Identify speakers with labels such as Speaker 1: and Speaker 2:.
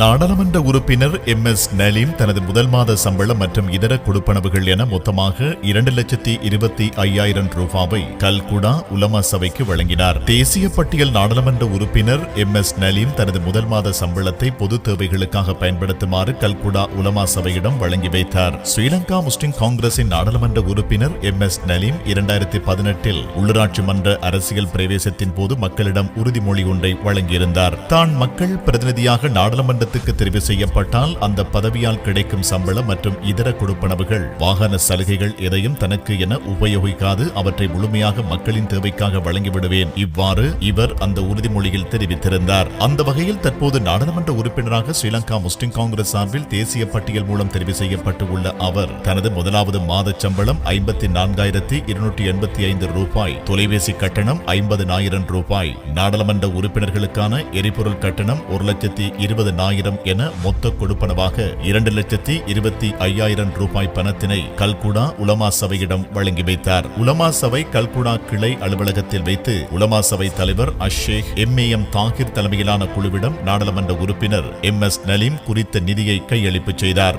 Speaker 1: நாடாளுமன்ற உறுப்பினர் M S Naleem தனது முதல் மாத சம்பளம் மற்றும் இதர கொடுப்பனவுகள் என மொத்தமாக இரண்டு லட்சத்தி இருபத்தி ஐயாயிரம் ரூபாவை கல்குடா உலமா சபைக்கு வழங்கினார். தேசிய பட்டியல் நாடாளுமன்ற உறுப்பினர் எம் எஸ் நலீம் தனது முதல் மாத சம்பளத்தை பொது தேவைகளுக்காக பயன்படுத்துமாறு கல்குடா உலமா சபையிடம் வழங்கி வைத்தார். ஸ்ரீலங்கா முஸ்லிம் காங்கிரசின் நாடாளுமன்ற உறுப்பினர் எம் எஸ் நலீம் இரண்டாயிரத்தி பதினெட்டில் உள்ளூராட்சி மன்ற அரசியல் பிரவேசத்தின் போது மக்களிடம் உறுதிமொழி ஒன்றை வழங்கியிருந்தார். தான் மக்கள் பிரதிநிதியாக நாடாளுமன்ற இடத்துக்கு தெரிவு செய்யப்பட்டால் அந்த பதவியால் கிடைக்கும் சம்பளம் மற்றும் இதர கொடுப்பனவுகள் வாகன சலுகைகள் எதையும் தனக்கு என உபயோகிக்காது அவற்றை முழுமையாக மக்களின் தேவைக்காக வழங்கிவிடுவேன். இவ்வாறு இவர் அந்த உறுதிமொழியில் தெரிவித்திருந்தார். அந்த வகையில் தற்போது நாடாளுமன்ற உறுப்பினராக ஸ்ரீலங்கா முஸ்லிம் காங்கிரஸ் சார்பில் தேசிய பட்டியல் மூலம் தெரிவு செய்யப்பட்டு உள்ள அவர் தனது முதலாவது மாத சம்பளம் ஐம்பத்தி நான்காயிரத்தி இருநூற்றி எண்பத்தி ஐந்து ரூபாய் தொலைபேசி கட்டணம் ஐம்பது ரூபாய் நாடாளுமன்ற உறுப்பினர்களுக்கான எரிபொருள் கட்டணம் ஒரு லட்சத்தி இருபது ஆயிரம் என மொத்த கொடுப்பனவாக இரண்டு லட்சத்தி இருபத்தி ஐயாயிரம் ரூபாய் பணத்தினை கல்குடா உலமா சபையிடம் வழங்கி வைத்தார். உலமா சபை கல்குடா கிளை அலுவலகத்தில் வைத்து உலமா சபை தலைவர் Ash-Sheikh M A M Thahir தலைமையிலான குழுவிடம் நாடாளுமன்ற உறுப்பினர் எம் எஸ் நலீம் குறித்த நிதியை கையளிப்பு செய்தார்.